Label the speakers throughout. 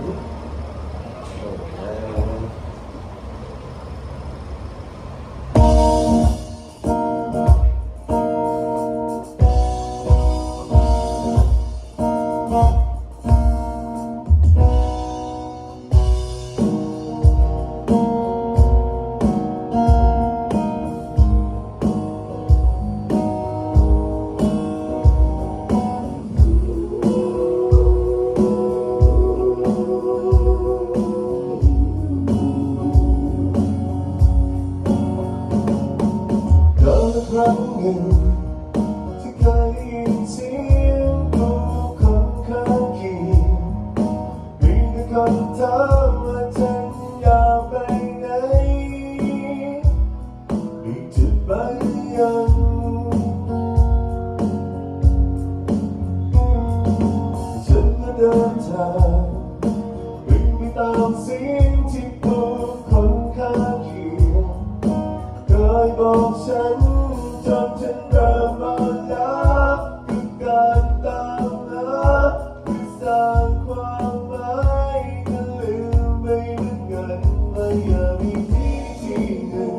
Speaker 1: Ooh. ครั้งหนึ่งที่เคยยินเสียงผู้คนข้างเคียงมีแต่คนถามว่าฉันอยากไปไหนมีจุดไปยังฉันก็เดินทางวิ่งไปตามเสียงที่ผู้คนข้างเคียงเคยบอกฉัน จนฉันเริ่มอ่อนล้าคือการตามหาคือสร้างความหมายก็ลืมไม่เหมือนกันว่าอยากมีที่ที่หนึ่ง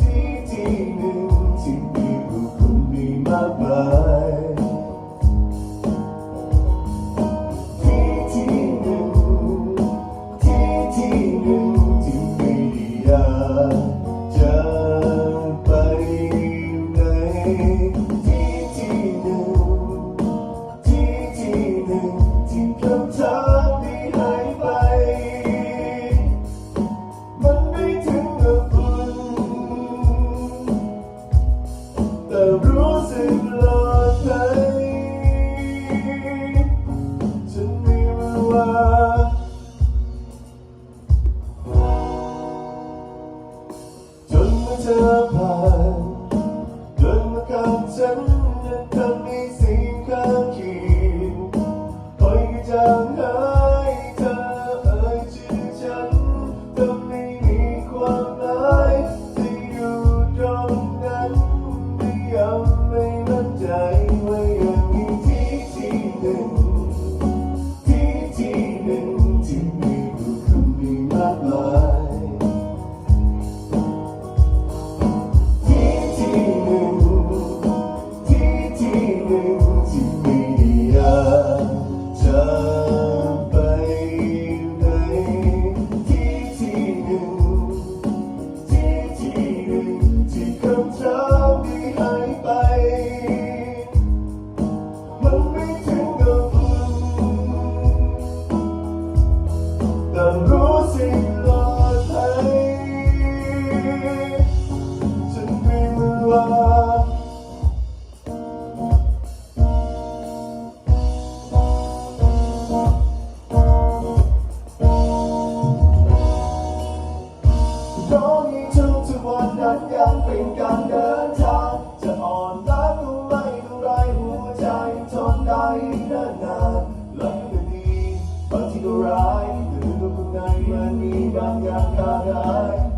Speaker 1: ที่ที่หนึ่งที่มีผู้คนมีมากมาย น ไม่รู้ว่าเพราะยิ่งทุกทุกวันนั้นยังเป็นการเดินทางจะอ่อนล้าก็ไม่รู้ไรหัวใจทนได้นานนานๆหลังก็ดีบางทีก็ร้ายแต่ดูดูข้างในมันมีบางอย่างขาดหายปล่อย